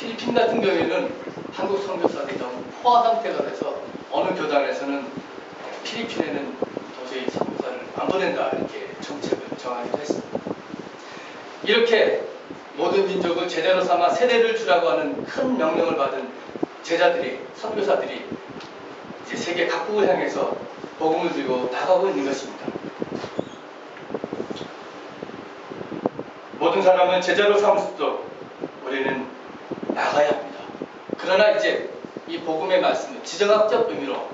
필리핀 같은 경우에는 한국 선교사들이 너무 포화 상태가 돼서 어느 교단에서는 필리핀에는 도저히 선교사를 안 보낸다 이렇게 정책을 정하기도 했습니다. 이렇게 모든 민족을 제대로 삼아 세대를 주라고 하는 큰 명령을 받은 제자들이 선교사들이 세계 각국을 향해서 복음을 들고 나가고 있는 것입니다. 모든 사람은 제자로 삼을 수도 우리는 나가야 합니다. 그러나 이제 이 복음의 말씀은 지정학적 의미로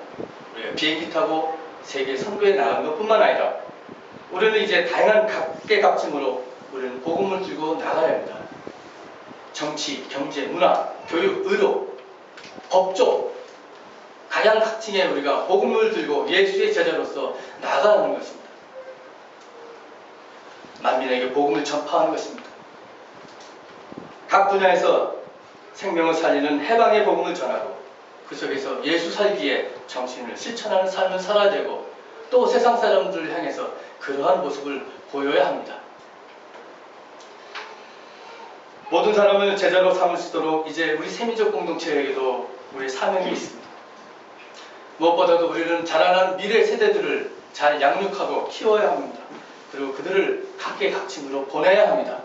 우리가 비행기 타고 세계 선교에 나가는 것뿐만 아니라 우리는 이제 다양한 각계각층으로 우리는 복음을 들고 나가야 합니다. 정치, 경제, 문화, 교육, 의료, 법조 가장 각층에 우리가 복음을 들고 예수의 제자로서 나가는 것입니다. 만민에게 복음을 전파하는 것입니다. 각 분야에서 생명을 살리는 해방의 복음을 전하고 그 속에서 예수 살기에 정신을 실천하는 삶을 살아야 되고 또 세상 사람들을 향해서 그러한 모습을 보여야 합니다. 모든 사람을 제자로 삼을 수 있도록 이제 우리 세미적 공동체에게도 우리 사명이 있습니다. 무엇보다도 우리는 자라난 미래 세대들을 잘 양육하고 키워야 합니다. 그리고 그들을 각계각층으로 보내야 합니다.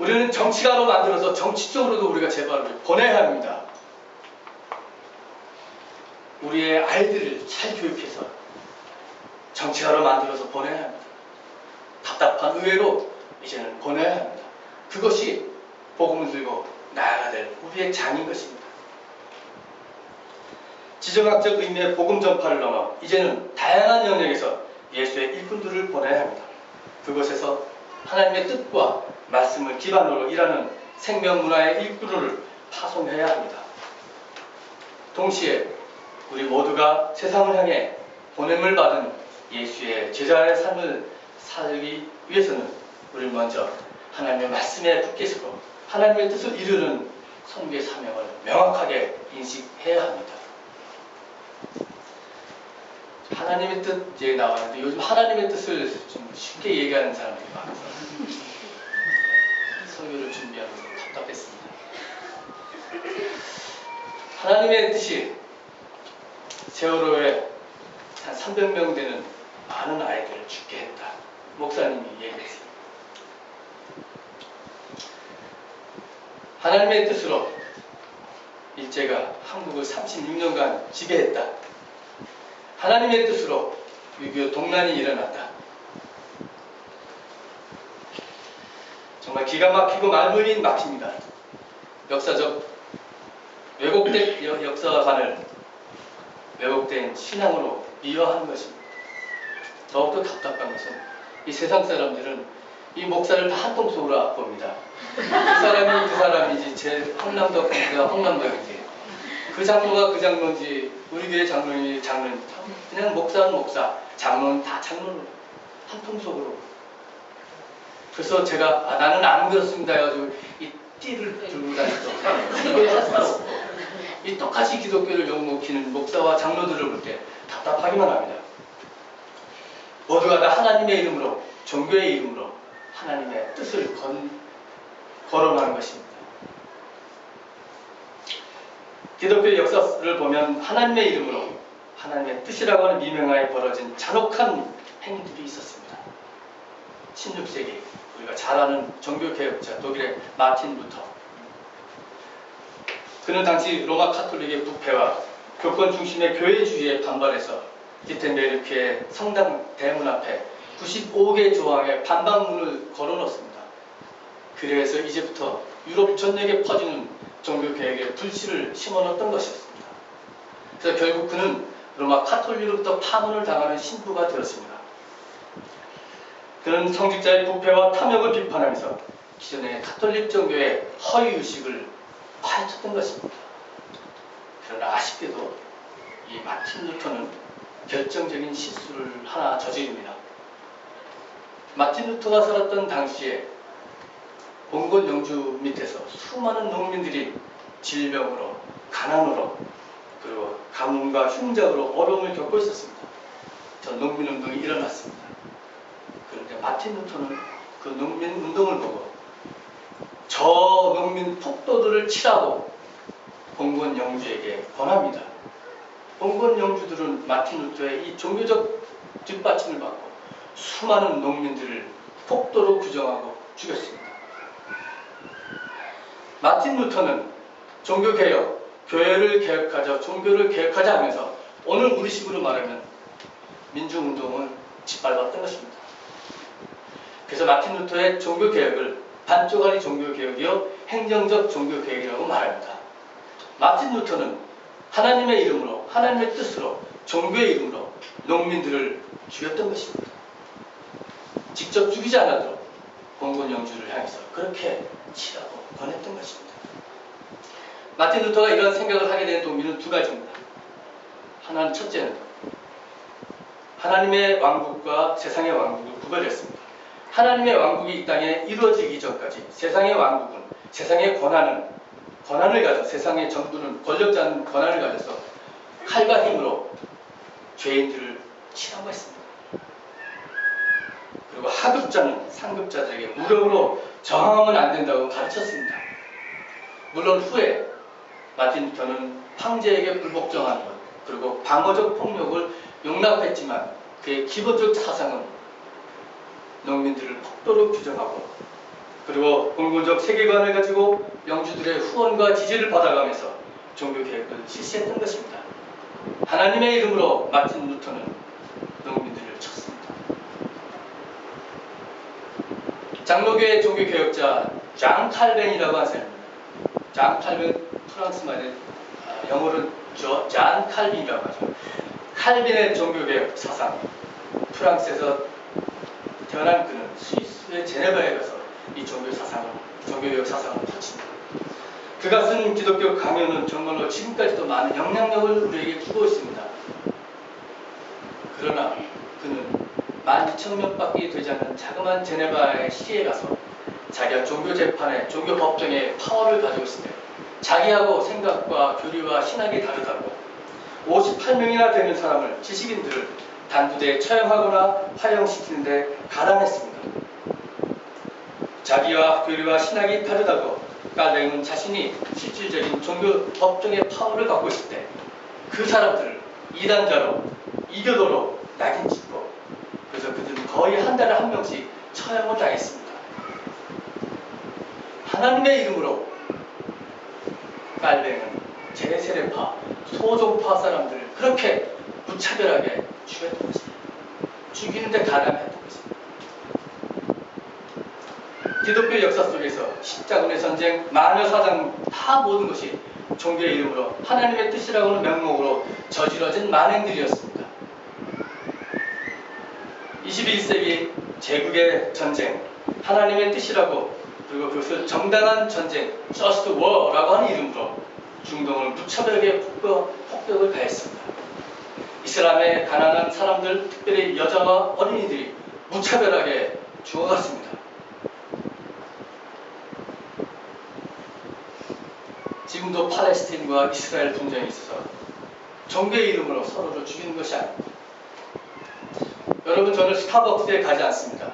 우리는 정치가로 만들어서 정치적으로도 우리가 제발을 보내야 합니다. 우리의 아이들을 잘 교육해서 정치가로 만들어서 보내야 합니다. 답답한 의회로 이제는 보내야 합니다. 그것이 복음을 들고 나아가야 될 우리의 장인 것입니다. 지정학적 의미의 복음 전파를 넘어 이제는 다양한 영역에서 예수의 일꾼들을 보내야 합니다. 그곳에서 하나님의 뜻과 말씀을 기반으로 일하는 생명 문화의 일꾼을 파송해야 합니다. 동시에 우리 모두가 세상을 향해 보냄을 받은 예수의 제자의 삶을 살기 위해서는 우리 먼저 하나님의 말씀에 붙게 서고 하나님의 뜻을 이루는 선교의 사명을 명확하게 인식해야 합니다. 하나님의 뜻 얘기 나왔는데 요즘 하나님의 뜻을 좀 쉽게 얘기하는 사람들이 많아서 준비하면서 답답했습니다. 하나님의 뜻이 세월호에 한 300명 되는 많은 아이들을 죽게 했다. 목사님이 얘기했습니다. 하나님의 뜻으로 일제가 한국을 36년간 지배했다. 하나님의 뜻으로 6.25 동란이 일어났다. 정말 기가 막히고 말문이 막힙니다. 역사적 왜곡된 여- 역사관을 왜곡된 신앙으로 미화한 것입니다. 더욱더 답답한 것은 이 세상 사람들은 이 목사를 다 한 통속으로 봅니다. 그 사람이 그 사람이지 제 황남덕 내가 황남덕이지 그 장로가 그 장로인지 우리 교회 장로이 장로인 그냥 목사는 목사 장로는 다 장로로 한 통 속으로 그래서 제가 아, 나는 안 그렇습니다. 해가지고 이 띠를 들고 다니죠. 이 똑같이 기독교를 욕먹히는 목사와 장로들을 볼 때 답답하기만 합니다. 모두가 다 하나님의 이름으로 종교의 이름으로 하나님의 뜻을 건, 거론하는 것입니다. 기독교 역사를 보면 하나님의 이름으로 하나님의 뜻이라고 하는 미명하에 벌어진 잔혹한 행위들이 있었습니다. 16세기 우리가 잘 아는 종교개혁자 독일의 마틴 루터 그는 당시 로마 카톨릭의 부패와 교권 중심의 교회주의에 반발해서 기텐베르크의 성당 대문 앞에 95개 조항의 반박문을 걸어놓습니다. 그래서 이제부터 유럽 전역에 퍼지는 종교개혁의 불씨를 심어놓던 것이었습니다. 그래서 결국 그는 로마 카톨릭으로부터 파문을 당하는 신부가 되었습니다. 그는 성직자의 부패와 탐욕을 비판하면서 기존의 카톨릭 종교의 허위 의식을 파헤쳤던 것입니다. 그러나 아쉽게도 이 마틴 루터는 결정적인 실수를 하나 저지릅니다. 마틴 루터가 살았던 당시에 몽골 영주 밑에서 수많은 농민들이 질병으로 가난으로 그리고 가뭄과 흉작으로 어려움을 겪고 있었습니다. 저 농민운동이 일어났습니다. 마틴 루터는 그 농민 운동을 보고 저 농민 폭도들을 치라고 공군 영주에게 권합니다. 공군 영주들은 마틴 루터의 이 종교적 뒷받침을 받고 수많은 농민들을 폭도로 규정하고 죽였습니다. 마틴 루터는 종교개혁, 교회를 개혁하자, 종교를 개혁하자 하면서 오늘 우리식으로 말하면 민주운동을 짓밟았던 것입니다. 그래서 마틴 루터의 종교개혁을 반쪽짜리 종교개혁이요 행정적 종교개혁이라고 말합니다. 마틴 루터는 하나님의 이름으로 하나님의 뜻으로 종교의 이름으로 농민들을 죽였던 것입니다. 직접 죽이지 않아도 공군 영주를 향해서 그렇게 치라고 권했던 것입니다. 마틴 루터가 이런 생각을 하게 된 동기는 두 가지입니다. 하나는 첫째는 하나님의 왕국과 세상의 왕국을 구별했습니다. 하나님의 왕국이 이 땅에 이루어지기 전까지 세상의 왕국은 세상의 권한은 권한을 가져 세상의 정부는 권력자는 권한을 가져서 칼과 힘으로 죄인들을 치라고 했습니다. 그리고 하급자는 상급자들에게 무력으로 저항하면 안 된다고 가르쳤습니다. 물론 후에 마틴 루터는 황제에게 불복종하는 것 그리고 방어적 폭력을 용납했지만 그의 기본적 사상은 농민들을 폭도로 규정하고 그리고 공군적 세계관을 가지고 영주들의 후원과 지지를 받아가면서 종교 개혁을 실시했던 것입니다. 하나님의 이름으로 마틴 루터는 농민들을 쳤습니다. 장로교의 종교 개혁자 장 칼벤이라고 사람입니다. 장 칼벤 프랑스 말에 아, 영어로는 저, 잔 칼빈이라고 하죠. 칼빈의 종교 개혁 사상 프랑스에서 태어난 그는 스위스의 제네바에 가서 이 종교 사상을 종교개혁 사상을 펼칩니다. 그가 쓴 기독교 강요는 정말로 지금까지도 많은 영향력을 우리에게 주고 있습니다. 그러나 그는 12,000명밖에 되지 않는 자그마한 제네바의 시에 가서 자기가 종교 재판에 종교 법정에 파워를 가지고 때 자기하고 생각과 교리와 신학이 다르다고 58명이나 되는 사람을 지식인들을 단두대에 처형하거나 화형시키는데 가담했습니다. 자기와 교리와 신학이 다르다고 깔뱅은 자신이 실질적인 종교 법정의 파워를 갖고 있을 때 그 사람들을 이단자로 이교도로 낙인 찍고 그래서 그들은 거의 한 달에 한 명씩 처형을 당했습니다. 하나님의 이름으로 깔뱅은 제세례파, 소종파 사람들을 그렇게 무차별하게 죽였던 것입니다. 죽이는데 가담했던 것입니다. 기독교 역사 속에서 십자군의 전쟁, 마녀 사장 다 모든 것이 종교의 이름으로 하나님의 뜻이라고는 명목으로 저지러진 만행들이었습니다. 21세기 제국의 전쟁, 하나님의 뜻이라고 그리고 그것을 정당한 전쟁, just war라고 하는 이름으로 중동을 무차별하게 폭격, 폭격을 가했습니다. 이슬람의 가난한 사람들, 특별히 여자와 어린이들이 무차별하게 죽어갔습니다. 지금도 팔레스틴과 이스라엘 분쟁이 있어서 종교의 이름으로 서로를 죽이는 것이 아닙니다. 여러분 저는 스타벅스에 가지 않습니다.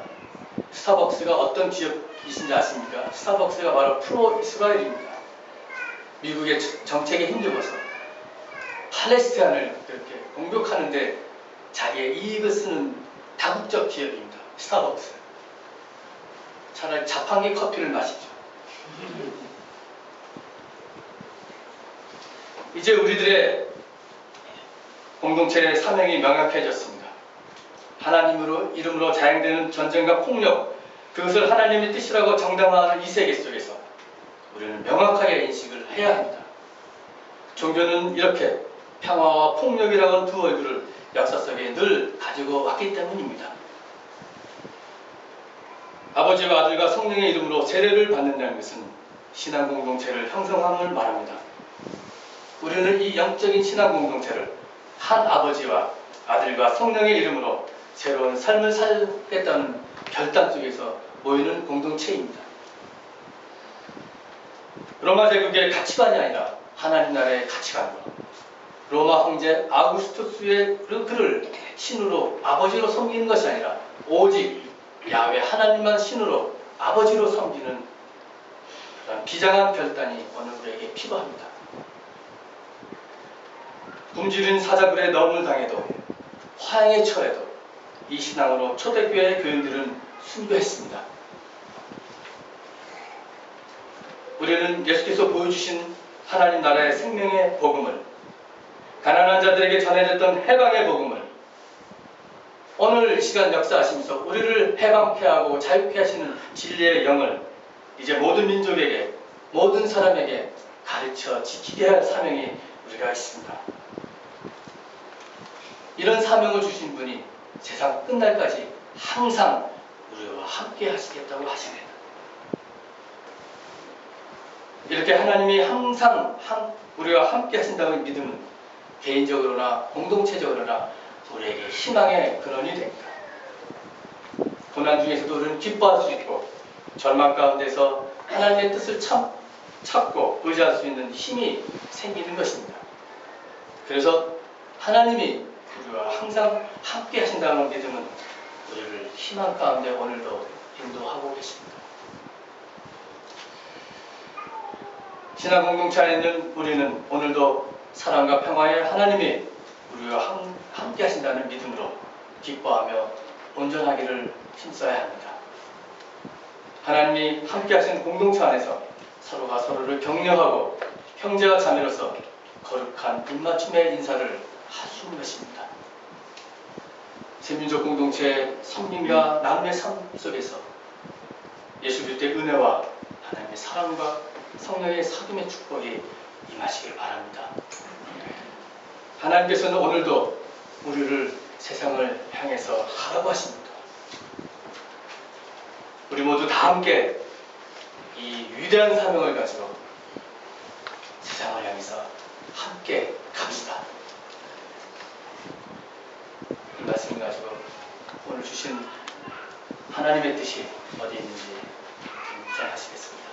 스타벅스가 어떤 기업이신지 아십니까? 스타벅스가 바로 프로 이스라엘입니다. 미국의 정책에 힘입어서 팔레스타인을 그렇게 공격하는데 자기의 이익을 쓰는 다국적 기업입니다. 스타벅스. 차라리 자판기 커피를 마시죠. 이제 우리들의 공동체의 사명이 명확해졌습니다. 하나님으로 이름으로 자행되는 전쟁과 폭력, 그것을 하나님의 뜻이라고 정당화하는 이 세계 속에서 우리는 명확하게 인식을 해야 합니다. 종교는 이렇게 평화와 폭력이라고 하는 두 얼굴을 역사 속에 늘 가지고 왔기 때문입니다. 아버지와 아들과 성령의 이름으로 세례를 받는다는 것은 신앙 공동체를 형성함을 말합니다. 우리는 이 영적인 신앙 공동체를 한 아버지와 아들과 성령의 이름으로 새로운 삶을 살겠다는 결단 속에서 모이는 공동체입니다. 로마 제국의 가치관이 아니라 하나님 나라의 가치관과 로마 황제 아우구스투스의 그를 신으로 아버지로 섬기는 것이 아니라 오직 야외 하나님만 신으로 아버지로 섬기는 그런 비장한 결단이 오늘 우리에게 필요합니다. 굶주린 사자굴에 넘을 당해도 화양에 처해도 이 신앙으로 초대교회 교인들은 순교했습니다. 우리는 예수께서 보여주신 하나님 나라의 생명의 복음을 가난한 자들에게 전해졌던 해방의 복음을 오늘 시간 역사하시면서 우리를 해방케 하고 자유케 하시는 진리의 영을 이제 모든 민족에게 모든 사람에게 가르쳐 지키게 할 사명이 우리가 있습니다. 이런 사명을 주신 분이 세상 끝날까지 항상 우리와 함께 하시겠다고 하시네요. 이렇게 하나님이 항상 한- 우리와 함께 하신다는 믿음은 개인적으로나 공동체적으로나 우리에게 희망의 근원이 됩니다. 고난 중에서도 우리는 기뻐할 수 있고 절망 가운데서 하나님의 뜻을 참, 찾고 의지할 수 있는 힘이 생기는 것입니다. 그래서 하나님이 우리와 항상 함께 하신다는 믿음은 우리를 희망 가운데 오늘도 인도하고 계십니다. 신앙 공동체 안에 있는 우리는 오늘도 사랑과 평화의 하나님이 우리와 함, 함께 하신다는 믿음으로 기뻐하며 온전하기를 힘써야 합니다. 하나님이 함께 하신 공동체 안에서 서로가 서로를 격려하고 형제와 자매로서 거룩한 입맞춤의 인사를 하수는 것입니다. 세민족 공동체의 성림과 나눔의 삶 속에서 예수 그리스도의 은혜와 하나님의 사랑과 성령의 사귐의 축복이 임하시길 바랍니다. 하나님께서는 오늘도 우리를 세상을 향해서 하라고 하십니다. 우리 모두 다 함께 이 위대한 사명을 가지고 세상을 향해서 함께 갑시다. 이 말씀을 가지고 오늘 주신 하나님의 뜻이 어디 있는지 좀 생각하시겠습니다.